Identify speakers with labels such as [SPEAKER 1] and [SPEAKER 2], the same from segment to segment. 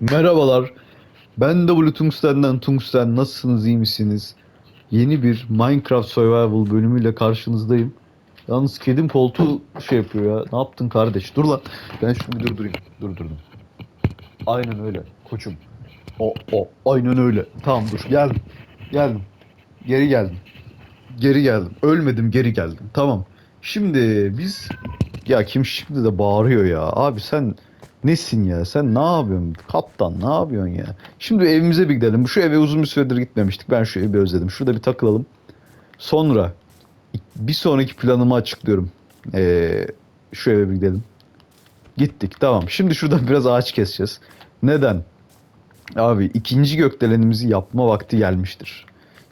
[SPEAKER 1] Merhabalar. Ben de Tungsten'den Tungsten. Nasılsınız, iyi misiniz? Yeni bir Minecraft Survival bölümüyle karşınızdayım. Yalnız kedim koltuğu şey yapıyor ya. Ne yaptın kardeş? Dur lan. Ben şunu bir durdurayım. Durdurdum. Aynen öyle. Koçum. O, o. Aynen öyle. Tamam dur. Geldim. Geldim. Geri geldim. Geri geldim. Ölmedim, geri geldim. Tamam. Şimdi biz... Ya kim şimdi de bağırıyor ya. Abi sen nesin ya? Sen ne yapıyorsun? Kaptan ne yapıyorsun ya? Şimdi evimize bir gidelim. Şu eve uzun bir süredir gitmemiştik. Ben şu evi özledim. Şurada bir takılalım. Sonra bir sonraki planımı açıklıyorum. Ee, şu eve bir gidelim. Gittik tamam. Şimdi şuradan biraz ağaç keseceğiz. Neden? Abi ikinci gökdelenimizi yapma vakti gelmiştir.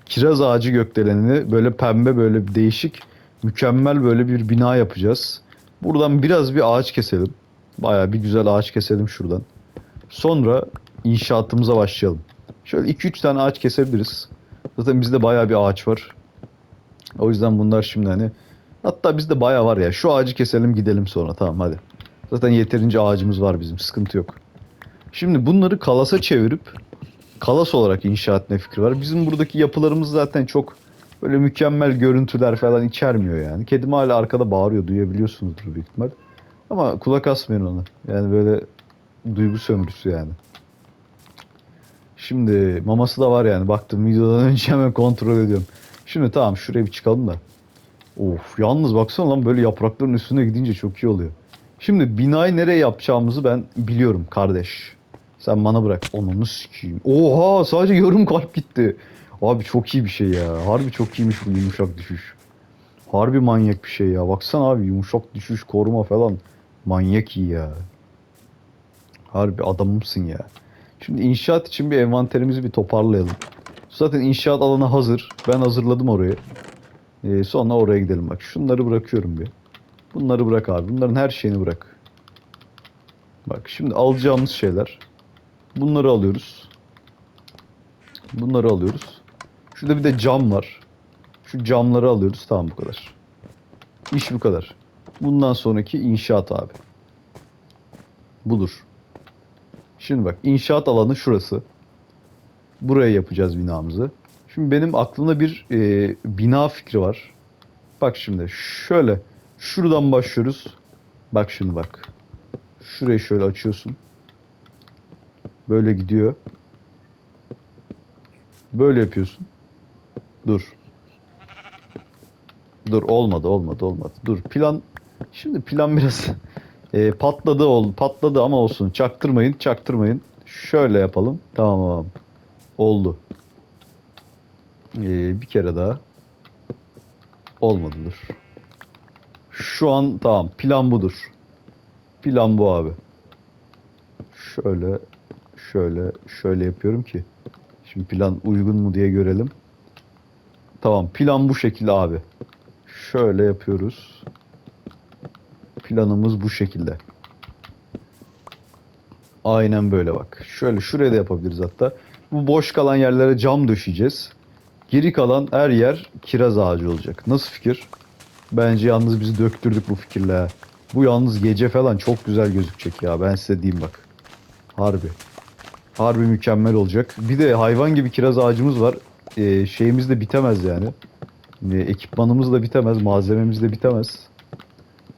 [SPEAKER 1] Kiraz ağacı gökdelenini böyle pembe böyle değişik mükemmel böyle bir bina yapacağız. Buradan biraz bir ağaç keselim. Baya bir güzel ağaç keselim şuradan. Sonra inşaatımıza başlayalım. Şöyle 2-3 tane ağaç kesebiliriz. Zaten bizde baya bir ağaç var. O yüzden bunlar şimdi hani hatta bizde baya var ya. Şu ağacı keselim gidelim sonra tamam hadi. Zaten yeterince ağacımız var bizim sıkıntı yok. Şimdi bunları kalasa çevirip kalas olarak inşa etme fikri var. Bizim buradaki yapılarımız zaten çok böyle mükemmel görüntüler falan içermiyor yani. Kedim hala arkada bağırıyor duyabiliyorsunuzdur büyük ihtimal. Ama kulak asmayın ona. Yani böyle duygu sömürüsü yani. Şimdi maması da var yani. Baktım videodan önce hemen kontrol ediyorum. Şimdi tamam şuraya bir çıkalım da. Of yalnız baksana lan böyle yaprakların üstüne gidince çok iyi oluyor. Şimdi binayı nereye yapacağımızı ben biliyorum kardeş. Sen bana bırak. Onu sikeyim. Oha sadece yarım kalp gitti. Abi çok iyi bir şey ya. Harbi çok iyiymiş bu yumuşak düşüş. Harbi manyak bir şey ya. Baksana abi yumuşak düşüş koruma falan. Manyak iyi ya. Harbi adamımsın ya. Şimdi inşaat için bir envanterimizi bir toparlayalım. Zaten inşaat alanı hazır. Ben hazırladım orayı. Ee, sonra oraya gidelim bak. Şunları bırakıyorum bir. Bunları bırak abi. Bunların her şeyini bırak. Bak şimdi alacağımız şeyler. Bunları alıyoruz. Bunları alıyoruz. Şurada bir de cam var. Şu camları alıyoruz. Tamam bu kadar. İş bu kadar. Bundan sonraki inşaat abi. Budur. Şimdi bak inşaat alanı şurası. Buraya yapacağız binamızı. Şimdi benim aklımda bir e, bina fikri var. Bak şimdi şöyle şuradan başlıyoruz. Bak şimdi bak. Şurayı şöyle açıyorsun. Böyle gidiyor. Böyle yapıyorsun. Dur. Dur olmadı olmadı olmadı. Dur plan şimdi plan biraz e, patladı oldu patladı ama olsun çaktırmayın çaktırmayın. Şöyle yapalım. Tamam. Oldu. E, bir kere daha. Olmadı dur. Şu an tamam plan budur. Plan bu abi. Şöyle şöyle şöyle yapıyorum ki şimdi plan uygun mu diye görelim. Tamam plan bu şekilde abi. Şöyle yapıyoruz. Planımız bu şekilde. Aynen böyle bak. Şöyle şuraya da yapabiliriz hatta. Bu boş kalan yerlere cam döşeyeceğiz. Geri kalan her yer kiraz ağacı olacak. Nasıl fikir? Bence yalnız biz döktürdük bu fikirle. Bu yalnız gece falan çok güzel gözükecek ya. Ben size diyeyim bak. Harbi. Harbi mükemmel olacak. Bir de hayvan gibi kiraz ağacımız var. Ee, şeyimiz de bitemez yani. Ee, ekipmanımız da bitemez. Malzememiz de bitemez.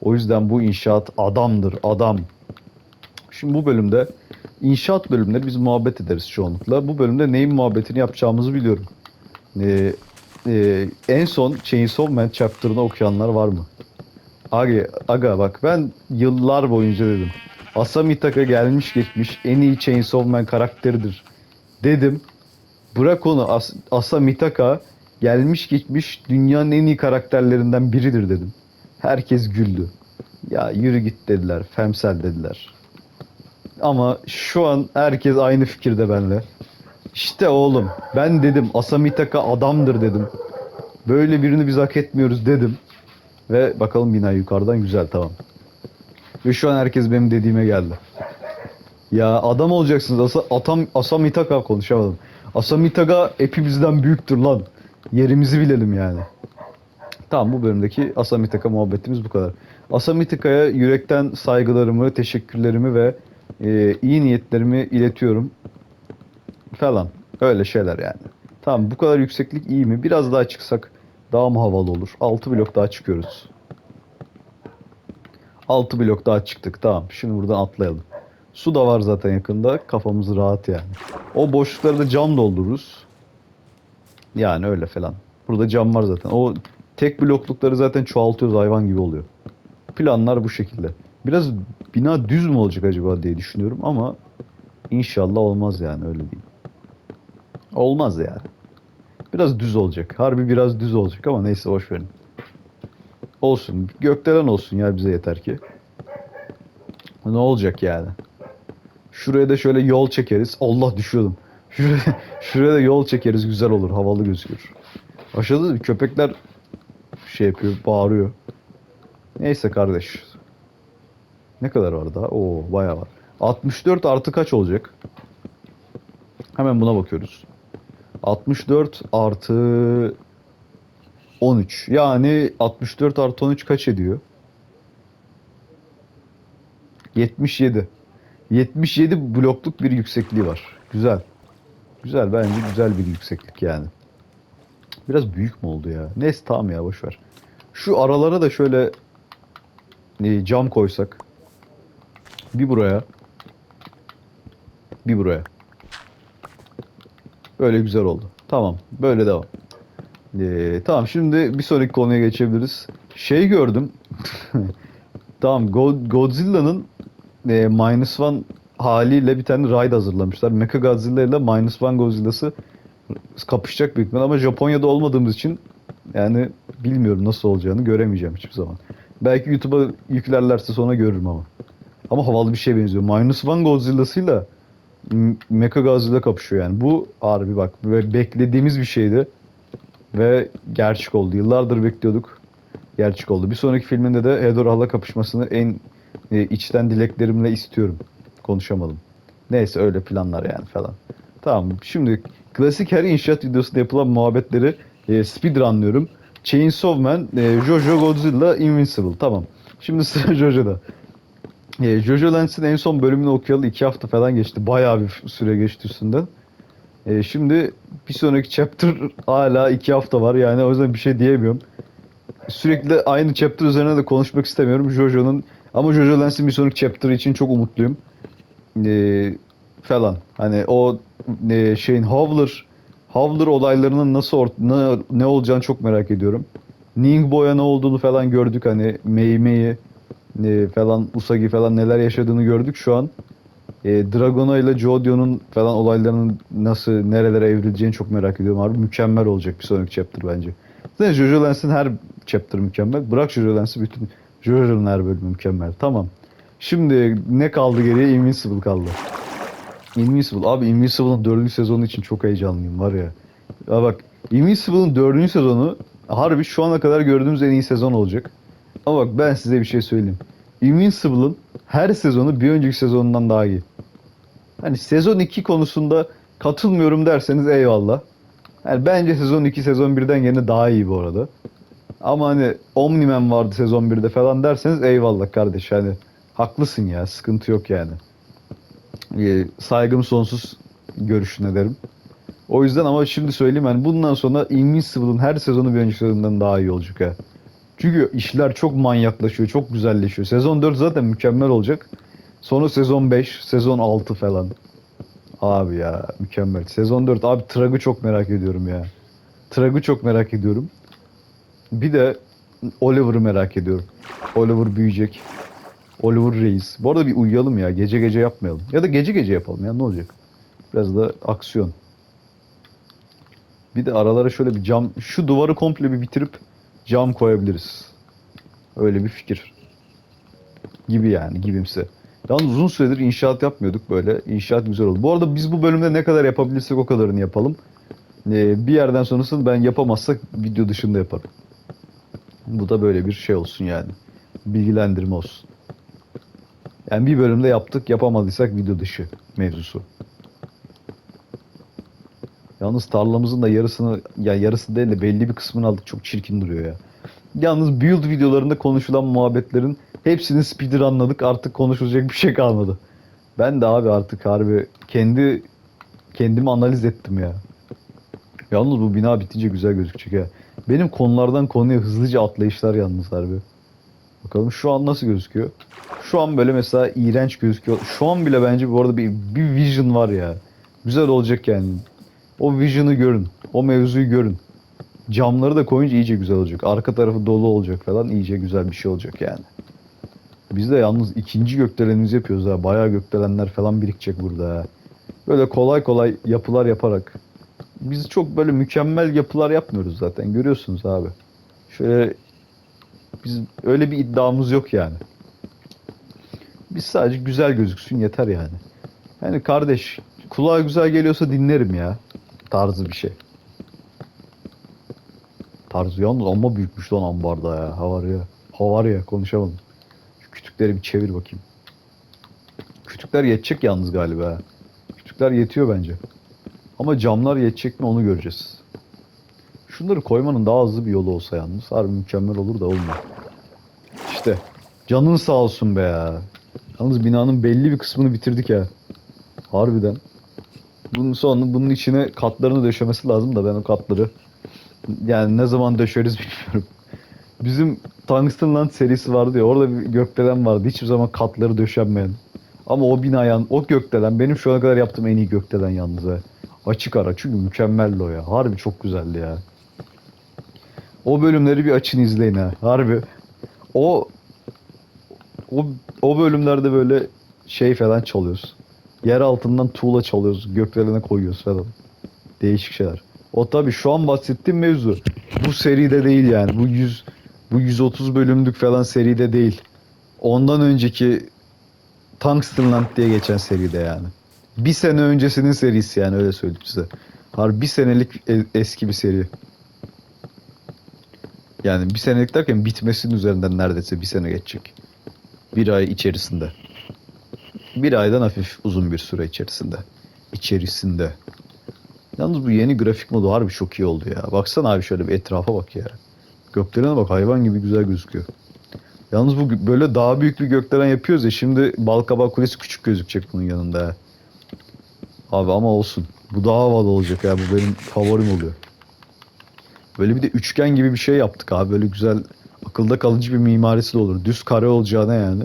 [SPEAKER 1] O yüzden bu inşaat adamdır. Adam. Şimdi bu bölümde inşaat bölümleri biz muhabbet ederiz çoğunlukla. Bu bölümde neyin muhabbetini yapacağımızı biliyorum. Ee, e, en son Chainsaw Man chapter'ını okuyanlar var mı? Aga, aga bak ben yıllar boyunca dedim. Asamitaka gelmiş geçmiş en iyi Chainsaw Man karakteridir dedim. Bırak onu As Asamitaka gelmiş geçmiş dünyanın en iyi karakterlerinden biridir dedim. Herkes güldü. Ya yürü git dediler. Femsel dediler. Ama şu an herkes aynı fikirde benimle. İşte oğlum ben dedim Asamitaka adamdır dedim. Böyle birini biz hak etmiyoruz dedim. Ve bakalım bina yukarıdan güzel tamam. Ve şu an herkes benim dediğime geldi. Ya adam olacaksınız. Asa, atam, Asamitaka konuşamadım. Asamitaka hepimizden büyüktür lan. Yerimizi bilelim yani. Tamam bu bölümdeki Asamitaka muhabbetimiz bu kadar. Asamitaka'ya yürekten saygılarımı, teşekkürlerimi ve e, iyi niyetlerimi iletiyorum falan. Öyle şeyler yani. Tamam bu kadar yükseklik iyi mi? Biraz daha çıksak daha mı havalı olur? 6 blok daha çıkıyoruz. 6 blok daha çıktık. Tamam. Şimdi buradan atlayalım. Su da var zaten yakında. Kafamız rahat yani. O boşlukları da cam doldururuz. Yani öyle falan. Burada cam var zaten. O tek bloklukları zaten çoğaltıyoruz hayvan gibi oluyor. Planlar bu şekilde. Biraz bina düz mü olacak acaba diye düşünüyorum ama inşallah olmaz yani öyle değil. Olmaz yani. Biraz düz olacak. Harbi biraz düz olacak ama neyse boş verin. Olsun. Gökdelen olsun ya bize yeter ki. Ne olacak yani? Şuraya da şöyle yol çekeriz. Allah düşüyordum. Şuraya, şuraya da yol çekeriz. Güzel olur. Havalı gözükür. Aşağıda da köpekler şey yapıyor. Bağırıyor. Neyse kardeş. Ne kadar var daha? Oo bayağı var. 64 artı kaç olacak? Hemen buna bakıyoruz. 64 artı 13. Yani 64 artı 13 kaç ediyor? 77. 77 blokluk bir yüksekliği var. Güzel. Güzel bence güzel bir yükseklik yani. Biraz büyük mü oldu ya? Neyse tamam ya boş ver. Şu aralara da şöyle e, cam koysak. Bir buraya. Bir buraya. Böyle güzel oldu. Tamam. Böyle devam. Ee, tamam şimdi bir sonraki konuya geçebiliriz. Şey gördüm. tamam Go- Godzilla'nın e, Minus One haliyle bir tane ride hazırlamışlar. Mecha Godzilla ile Minus One Godzilla'sı kapışacak büyük ihtimal ama Japonya'da olmadığımız için yani bilmiyorum nasıl olacağını göremeyeceğim hiçbir zaman. Belki YouTube'a yüklerlerse sonra görürüm ama. Ama havalı bir şeye benziyor. Minus One Godzilla'sıyla Mecha Godzilla kapışıyor yani. Bu harbi bak böyle beklediğimiz bir şeydi. Ve gerçek oldu. Yıllardır bekliyorduk. Gerçek oldu. Bir sonraki filminde de Hedorah'la kapışmasını en e, içten dileklerimle istiyorum. Konuşamadım. Neyse öyle planlar yani falan. Tamam şimdi klasik her inşaat videosunda yapılan muhabbetleri e, speedrunlıyorum. Chainsaw Man, e, Jojo Godzilla, Invincible. Tamam. Şimdi sıra Jojo'da. E, Jojo Lance'in en son bölümünü okuyalı iki hafta falan geçti. Bayağı bir süre geçti üstünden. E, şimdi bir sonraki chapter hala iki hafta var. Yani o yüzden bir şey diyemiyorum. Sürekli aynı chapter üzerine de konuşmak istemiyorum. Jojo'nun ama Jojo Lance'in bir sonraki chapter için çok umutluyum. E, falan. Hani o e, şeyin Howler Howler olaylarının nasıl ort- ne, ne olacağını çok merak ediyorum. Ningbo'ya ne olduğunu falan gördük hani Mei e, falan Usagi falan neler yaşadığını gördük şu an. E, Dragona ile Jodio'nun falan olaylarının nasıl nerelere evrileceğini çok merak ediyorum abi. Mükemmel olacak bir sonraki chapter bence. Zaten Jojo Lance'in her chapter mükemmel. Bırak Jojo Lance'i bütün Jojo'nun her bölümü mükemmel. Tamam. Şimdi ne kaldı geriye? Invincible kaldı. Invincible. Abi Invincible'ın dördüncü sezonu için çok heyecanlıyım var ya. Ya bak Invincible'ın dördüncü sezonu harbi şu ana kadar gördüğümüz en iyi sezon olacak. Ama bak ben size bir şey söyleyeyim. Invincible'ın her sezonu bir önceki sezonundan daha iyi. Hani sezon 2 konusunda katılmıyorum derseniz eyvallah. Yani bence sezon 2 sezon 1'den gene daha iyi bu arada. Ama hani Omni-Man vardı sezon 1'de falan derseniz eyvallah kardeş hani haklısın ya sıkıntı yok yani. Ee, saygım sonsuz görüşüne derim. O yüzden ama şimdi söyleyeyim yani bundan sonra Invincible'ın her sezonu bir önceki daha iyi olacak ha. Çünkü işler çok manyaklaşıyor, çok güzelleşiyor. Sezon 4 zaten mükemmel olacak. Sonra sezon 5, sezon 6 falan. Abi ya mükemmel. Sezon 4 abi Trag'ı çok merak ediyorum ya. Trag'ı çok merak ediyorum. Bir de Oliver'ı merak ediyorum. Oliver büyüyecek. Oliver Reis. Bu arada bir uyuyalım ya. Gece gece yapmayalım. Ya da gece gece yapalım ya ne olacak? Biraz da aksiyon. Bir de aralara şöyle bir cam, şu duvarı komple bir bitirip cam koyabiliriz. Öyle bir fikir. Gibi yani gibimse. Yalnız uzun süredir inşaat yapmıyorduk böyle. İnşaat güzel oldu. Bu arada biz bu bölümde ne kadar yapabilirsek o kadarını yapalım. Ee, bir yerden sonrasını ben yapamazsak video dışında yaparım. Bu da böyle bir şey olsun yani. Bilgilendirme olsun. Yani bir bölümde yaptık yapamadıysak video dışı mevzusu. Yalnız tarlamızın da yarısını ya yarısı değil de belli bir kısmını aldık. Çok çirkin duruyor ya. Yalnız build videolarında konuşulan muhabbetlerin hepsini speedrunladık. Artık konuşulacak bir şey kalmadı. Ben de abi artık harbi kendi kendimi analiz ettim ya. Yalnız bu bina bitince güzel gözükecek ya. Benim konulardan konuya hızlıca atlayışlar yalnız harbi. Bakalım şu an nasıl gözüküyor? Şu an böyle mesela iğrenç gözüküyor. Şu an bile bence bu arada bir, bir vision var ya. Güzel olacak yani. O vision'ı görün. O mevzuyu görün. Camları da koyunca iyice güzel olacak. Arka tarafı dolu olacak falan. iyice güzel bir şey olacak yani. Biz de yalnız ikinci gökdelenimizi yapıyoruz ha. Bayağı gökdelenler falan birikecek burada ha. Böyle kolay kolay yapılar yaparak. Biz çok böyle mükemmel yapılar yapmıyoruz zaten. Görüyorsunuz abi. Şöyle biz öyle bir iddiamız yok yani. Biz sadece güzel gözüksün yeter yani. Yani kardeş kulağa güzel geliyorsa dinlerim ya. Tarzı bir şey. Tarzı yalnız amma büyükmüş lan ambarda ya. Havar ya. Havar ya konuşamadım. Şu kütükleri bir çevir bakayım. Kütükler yetecek yalnız galiba. ha. Kütükler yetiyor bence. Ama camlar yetecek mi onu göreceğiz. Şunları koymanın daha hızlı bir yolu olsa yalnız. Harbi mükemmel olur da olmuyor. İşte. Canın sağ olsun be ya. Yalnız binanın belli bir kısmını bitirdik ya. Harbiden. Bunun sonra bunun içine katlarını döşemesi lazım da ben o katları yani ne zaman döşeriz bilmiyorum. Bizim Tungsten Land serisi vardı ya orada bir gökdelen vardı. Hiçbir zaman katları döşenmeyen. Ama o bina yan, o gökdelen benim şu ana kadar yaptığım en iyi gökdelen yalnız ha. Açık ara çünkü mükemmeldi o ya. Harbi çok güzeldi ya. O bölümleri bir açın izleyin ha. Harbi. O o, o bölümlerde böyle şey falan çalıyoruz. Yer altından tuğla çalıyoruz. Gökdelene koyuyoruz falan. Değişik şeyler. O tabi şu an bahsettiğim mevzu. Bu seride değil yani. Bu 100 bu 130 bölümlük falan seride değil. Ondan önceki Tungsten Land diye geçen seride yani. Bir sene öncesinin serisi yani öyle söyleyeyim size. Harbi bir senelik e- eski bir seri. Yani bir senelik derken bitmesinin üzerinden neredeyse bir sene geçecek. Bir ay içerisinde. Bir aydan hafif uzun bir süre içerisinde. İçerisinde. Yalnız bu yeni grafik modu harbi çok iyi oldu ya. Baksana abi şöyle bir etrafa bak ya. Gökdelene bak hayvan gibi güzel gözüküyor. Yalnız bu böyle daha büyük bir gökdelen yapıyoruz ya şimdi Balkabağ Kulesi küçük gözükecek bunun yanında. ya. Abi ama olsun. Bu daha havalı olacak ya. Bu benim favorim oluyor. Böyle bir de üçgen gibi bir şey yaptık abi. Böyle güzel akılda kalıcı bir mimarisi de olur. Düz kare olacağına yani.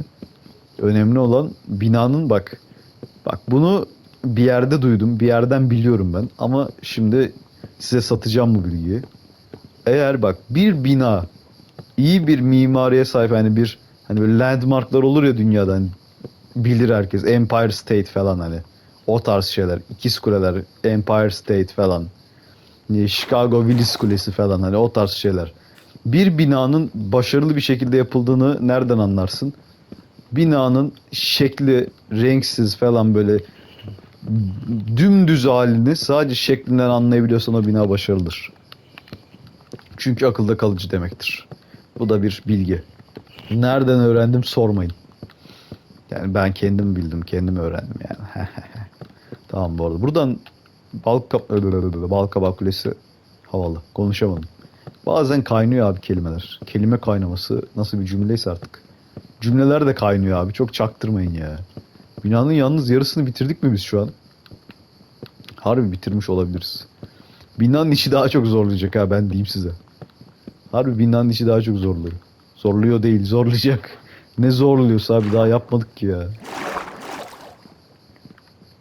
[SPEAKER 1] Önemli olan binanın bak. Bak bunu bir yerde duydum. Bir yerden biliyorum ben. Ama şimdi size satacağım bu bilgiyi. Eğer bak bir bina iyi bir mimariye sahip hani bir hani böyle landmarklar olur ya dünyadan bilir herkes. Empire State falan hani. O tarz şeyler. İkiz kuleler, Empire State falan. Ne, Chicago Willis Kulesi falan hani o tarz şeyler. Bir binanın başarılı bir şekilde yapıldığını nereden anlarsın? Binanın şekli renksiz falan böyle dümdüz halini sadece şeklinden anlayabiliyorsan o bina başarılıdır. Çünkü akılda kalıcı demektir. Bu da bir bilgi. Nereden öğrendim sormayın. Yani ben kendim bildim, kendim öğrendim yani. tamam bu arada. Buradan Balkab Balkabağ Kulesi havalı. Konuşamadım. Bazen kaynıyor abi kelimeler. Kelime kaynaması nasıl bir cümleyse artık. Cümleler de kaynıyor abi. Çok çaktırmayın ya. Binanın yalnız yarısını bitirdik mi biz şu an? Harbi bitirmiş olabiliriz. Binanın içi daha çok zorlayacak ha ben diyeyim size. Harbi binanın içi daha çok zorluyor. Zorluyor değil zorlayacak. Ne zorluyorsa abi daha yapmadık ki ya.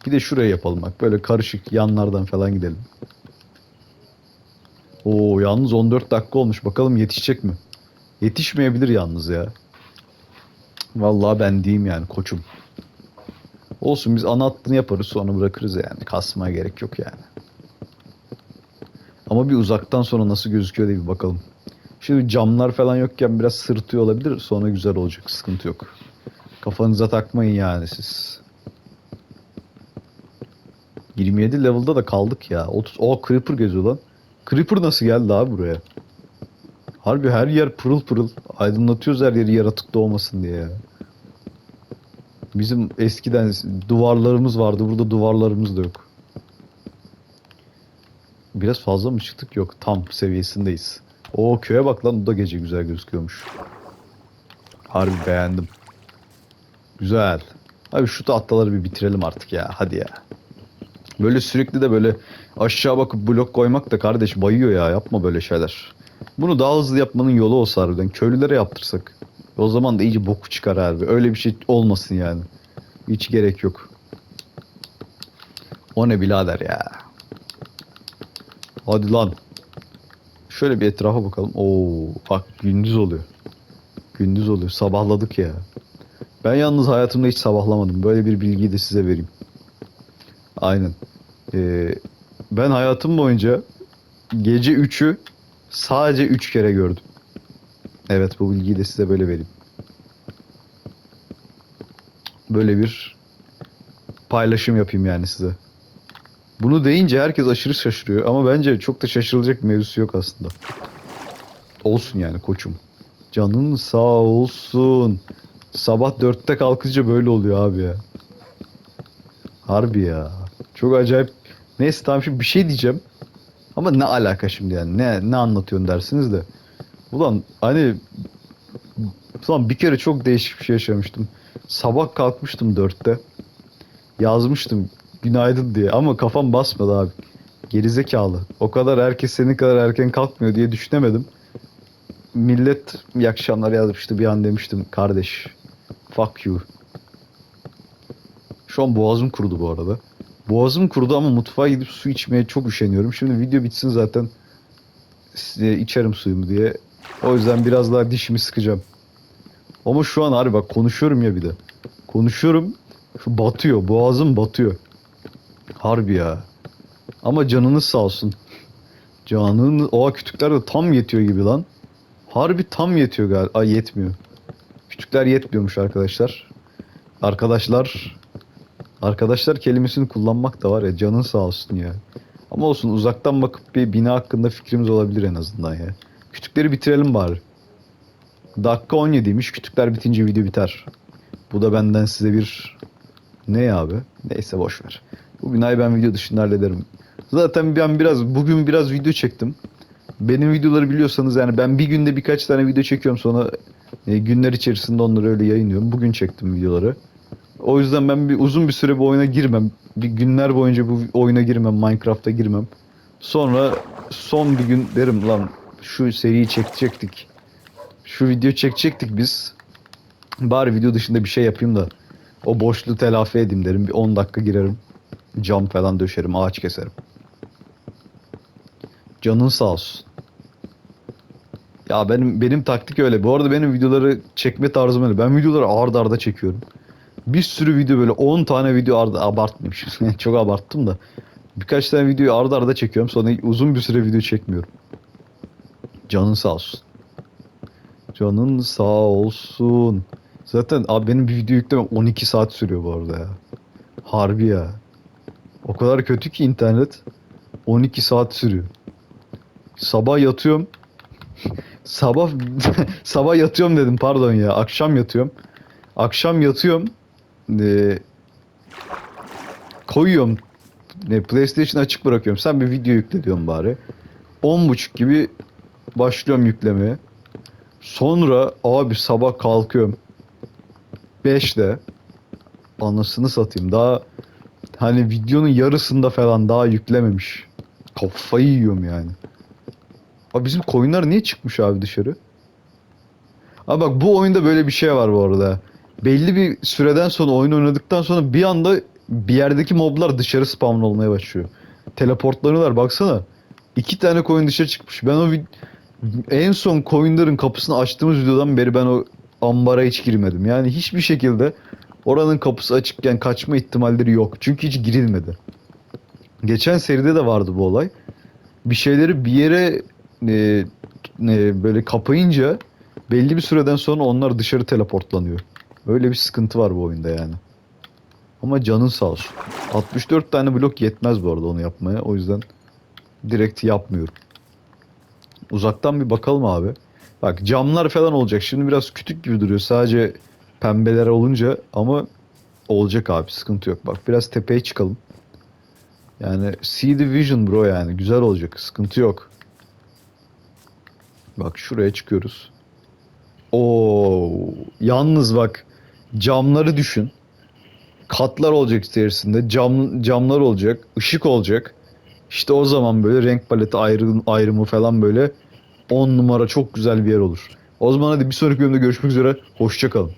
[SPEAKER 1] Bir de şuraya yapalım bak böyle karışık yanlardan falan gidelim. Oo yalnız 14 dakika olmuş bakalım yetişecek mi? Yetişmeyebilir yalnız ya. Vallahi ben diyeyim yani koçum. Olsun biz ana hattını yaparız sonra bırakırız yani. Kasmaya gerek yok yani. Ama bir uzaktan sonra nasıl gözüküyor diye bir bakalım. Şimdi camlar falan yokken biraz sırıtıyor olabilir. Sonra güzel olacak. Sıkıntı yok. Kafanıza takmayın yani siz. 27 level'da da kaldık ya. 30 o Creeper geziyor lan. Creeper nasıl geldi abi buraya? Harbi her yer pırıl pırıl. Aydınlatıyoruz her yeri yaratık doğmasın diye. Bizim eskiden duvarlarımız vardı. Burada duvarlarımız da yok. Biraz fazla mı çıktık? Yok. Tam seviyesindeyiz. O köye bak lan. Bu da gece güzel gözüküyormuş. Harbi beğendim. Güzel. Abi şu tahtaları bir bitirelim artık ya. Hadi ya. Böyle sürekli de böyle aşağı bakıp blok koymak da kardeş bayıyor ya. Yapma böyle şeyler. Bunu daha hızlı yapmanın yolu olsa harbiden. Köylülere yaptırsak. O zaman da iyice boku çıkar abi. Öyle bir şey olmasın yani. Hiç gerek yok. O ne birader ya. Hadi lan. Şöyle bir etrafa bakalım. Oo, bak gündüz oluyor. Gündüz oluyor. Sabahladık ya. Ben yalnız hayatımda hiç sabahlamadım. Böyle bir bilgiyi de size vereyim. Aynen. Ee, ben hayatım boyunca gece 3'ü sadece 3 kere gördüm. Evet bu bilgiyi de size böyle vereyim. Böyle bir paylaşım yapayım yani size. Bunu deyince herkes aşırı şaşırıyor ama bence çok da şaşırılacak bir mevzusu yok aslında. Olsun yani koçum. Canın sağ olsun. Sabah dörtte kalkınca böyle oluyor abi ya. Harbi ya. Çok acayip. Neyse tamam şimdi bir şey diyeceğim. Ama ne alaka şimdi yani? Ne ne anlatıyorsun dersiniz de. Ulan hani ulan bir kere çok değişik bir şey yaşamıştım. Sabah kalkmıştım dörtte. Yazmıştım günaydın diye ama kafam basmadı abi. Gerizekalı. O kadar herkes senin kadar erken kalkmıyor diye düşünemedim. Millet iyi akşamlar yazmıştı bir an demiştim kardeş fuck you. Şu an boğazım kurudu bu arada. Boğazım kurudu ama mutfağa gidip su içmeye çok üşeniyorum. Şimdi video bitsin zaten size içerim suyumu diye. O yüzden biraz daha dişimi sıkacağım. Ama şu an harbi bak konuşuyorum ya bir de. Konuşuyorum. Şu batıyor. Boğazım batıyor. Harbi ya. Ama canınız sağ olsun. Canın o kütükler de tam yetiyor gibi lan. Harbi tam yetiyor galiba. Ay yetmiyor. Kütükler yetmiyormuş arkadaşlar. Arkadaşlar Arkadaşlar kelimesini kullanmak da var ya canın sağ olsun ya. Ama olsun uzaktan bakıp bir bina hakkında fikrimiz olabilir en azından ya. Kütükleri bitirelim bari. Dakika 17'ymiş. Kütükler bitince video biter. Bu da benden size bir ne ya abi? Neyse boş ver. Bu binayı ben video dışında hallederim. Zaten ben biraz bugün biraz video çektim. Benim videoları biliyorsanız yani ben bir günde birkaç tane video çekiyorum sonra e, günler içerisinde onları öyle yayınlıyorum. Bugün çektim videoları. O yüzden ben bir uzun bir süre bu oyuna girmem. Bir günler boyunca bu oyuna girmem, Minecraft'a girmem. Sonra son bir gün derim lan şu seriyi çekecektik. Şu video çekecektik biz. Bari video dışında bir şey yapayım da o boşluğu telafi edeyim derim. Bir 10 dakika girerim. Cam falan döşerim, ağaç keserim. Canın sağ olsun. Ya benim benim taktik öyle. Bu arada benim videoları çekme tarzım öyle. Ben videoları ard arda çekiyorum. Bir sürü video böyle 10 tane video arda abartmayayım. Çok abarttım da. Birkaç tane videoyu arda arda çekiyorum. Sonra uzun bir süre video çekmiyorum. Canın sağ olsun. Canın sağ olsun. Zaten abi benim bir video yüklemem 12 saat sürüyor bu arada ya. Harbi ya. O kadar kötü ki internet 12 saat sürüyor. Sabah yatıyorum. sabah sabah yatıyorum dedim pardon ya. Akşam yatıyorum. Akşam yatıyorum. Ee, koyuyorum. Ne, PlayStation açık bırakıyorum. Sen bir video yükle diyorum bari. 10.30 gibi başlıyorum yüklemeye. Sonra abi sabah kalkıyorum. 5'te anasını satayım. Daha hani videonun yarısında falan daha yüklememiş. Kafayı yiyorum yani. Abi bizim koyunlar niye çıkmış abi dışarı? Abi bak bu oyunda böyle bir şey var bu arada. Belli bir süreden sonra oyun oynadıktan sonra bir anda bir yerdeki moblar dışarı spawn olmaya başlıyor. Teleportlanıyorlar baksana. İki tane koyun dışarı çıkmış. Ben o en son koyunların kapısını açtığımız videodan beri ben o ambara hiç girmedim. Yani hiçbir şekilde oranın kapısı açıkken kaçma ihtimalleri yok. Çünkü hiç girilmedi. Geçen seride de vardı bu olay. Bir şeyleri bir yere e, e, böyle kapayınca belli bir süreden sonra onlar dışarı teleportlanıyor. Öyle bir sıkıntı var bu oyunda yani. Ama canın sağ olsun. 64 tane blok yetmez bu arada onu yapmaya. O yüzden direkt yapmıyorum. Uzaktan bir bakalım abi. Bak camlar falan olacak. Şimdi biraz kütük gibi duruyor. Sadece pembeler olunca ama olacak abi. Sıkıntı yok. Bak biraz tepeye çıkalım. Yani see the vision bro yani. Güzel olacak. Sıkıntı yok. Bak şuraya çıkıyoruz. Oo, yalnız bak camları düşün. Katlar olacak içerisinde. Cam, camlar olacak. ışık olacak. İşte o zaman böyle renk paleti ayrı, ayrımı falan böyle 10 numara çok güzel bir yer olur. O zaman hadi bir sonraki bölümde görüşmek üzere. Hoşça kalın.